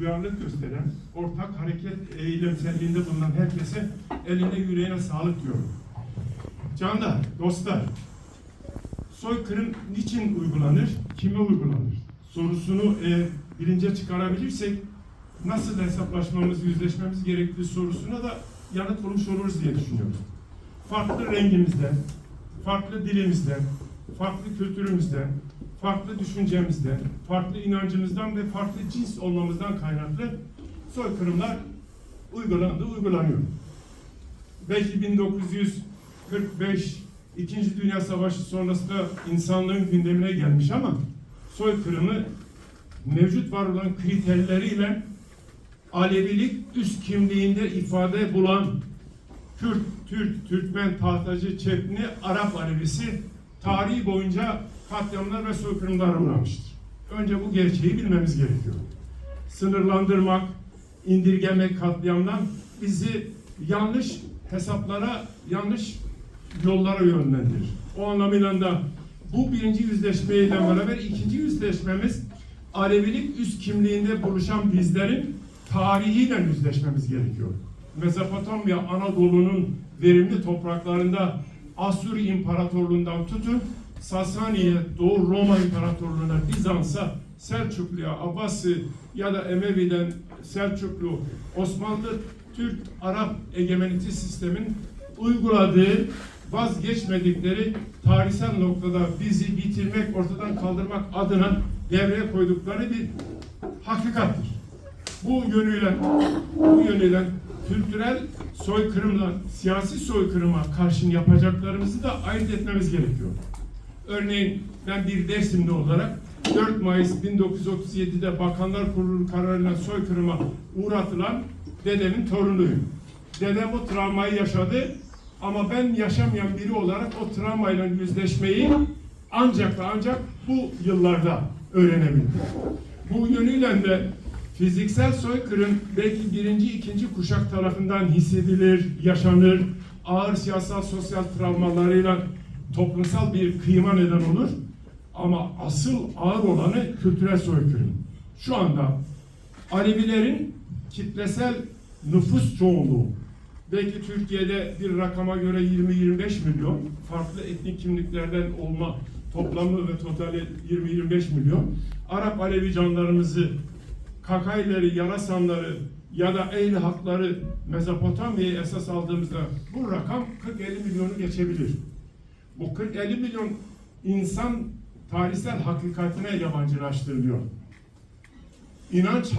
duyarlılık gösteren, ortak hareket eylemselliğinde bulunan herkese eline yüreğine sağlık diyorum. Canlar, dostlar, soykırım niçin uygulanır, kime uygulanır sorusunu eğer bilince çıkarabilirsek nasıl hesaplaşmamız, yüzleşmemiz gerektiği sorusuna da yanıt bulmuş oluruz diye düşünüyorum. Farklı rengimizden, farklı dilimizden, farklı kültürümüzden, farklı düşüncemizden, farklı inancımızdan ve farklı cins olmamızdan kaynaklı soykırımlar uygulandı, uygulanıyor. Belki 1945 İkinci Dünya Savaşı sonrasında insanlığın gündemine gelmiş ama soykırımı mevcut var olan kriterleriyle Alevilik üst kimliğinde ifade bulan Kürt, Türk, Türkmen, Tahtacı, Çepni, Arap Alevisi tarihi boyunca katliamlar ve soykırımlar uğramıştır. Önce bu gerçeği bilmemiz gerekiyor. Sınırlandırmak, indirgemek katliamdan bizi yanlış hesaplara, yanlış yollara yönlendirir. O anlamıyla da bu birinci yüzleşmeyle beraber ikinci yüzleşmemiz Alevilik üst kimliğinde buluşan bizlerin tarihiyle yüzleşmemiz gerekiyor. Mezopotamya Anadolu'nun verimli topraklarında Asur İmparatorluğundan tutun Sasaniye, Doğu Roma İmparatorluğu'na, Bizans'a, Selçuklu'ya, Abbasi ya da Emevi'den Selçuklu, Osmanlı, Türk, Arap egemenite sistemin uyguladığı vazgeçmedikleri tarihsel noktada bizi bitirmek, ortadan kaldırmak adına devreye koydukları bir hakikattir. Bu yönüyle, bu yönüyle kültürel soykırımla, siyasi soykırıma karşın yapacaklarımızı da ayırt etmemiz gerekiyor. Örneğin ben bir Dersimli olarak 4 Mayıs 1937'de Bakanlar Kurulu kararıyla soykırıma uğratılan dedemin torunuyum. Dedem o travmayı yaşadı ama ben yaşamayan biri olarak o travmayla yüzleşmeyi ancak ve ancak bu yıllarda öğrenebildim. Bu yönüyle de fiziksel soykırım belki birinci, ikinci kuşak tarafından hissedilir, yaşanır, ağır siyasal sosyal travmalarıyla toplumsal bir kıyıma neden olur. Ama asıl ağır olanı kültürel soykırım. Şu anda Alevilerin kitlesel nüfus çoğunluğu belki Türkiye'de bir rakama göre 20-25 milyon farklı etnik kimliklerden olma toplamı ve totali 20-25 milyon. Arap Alevi canlarımızı Kakayları, Yarasanları ya da Eyli halkları Mezopotamya'yı esas aldığımızda bu rakam 40-50 milyonu geçebilir. Bu 40-50 milyon insan tarihsel hakikatine yabancılaştırılıyor. İnanç